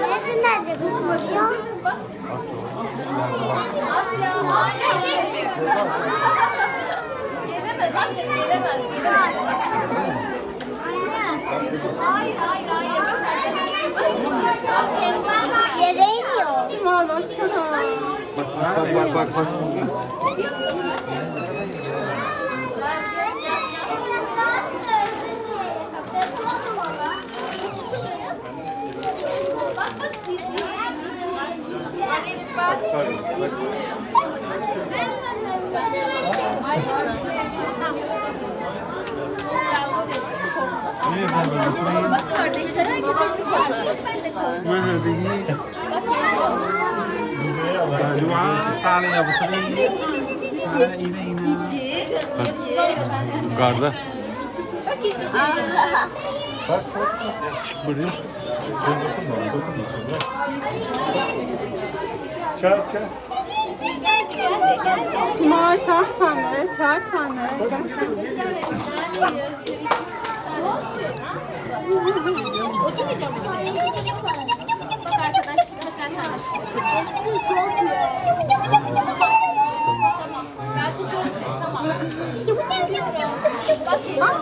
Neresi nerede kızım ya? Asya, Asya, Gelemez, gelemez, gelemez. Bak bak bak bak. bak. Ne yapalım? Kardeşler herkes quá, ta lên nhà một đi. Ta lên in in. Yukarıda. Çık buraya. Çağır çağır. İsmail çağır sen de. Çağır sen de. Gel. 아,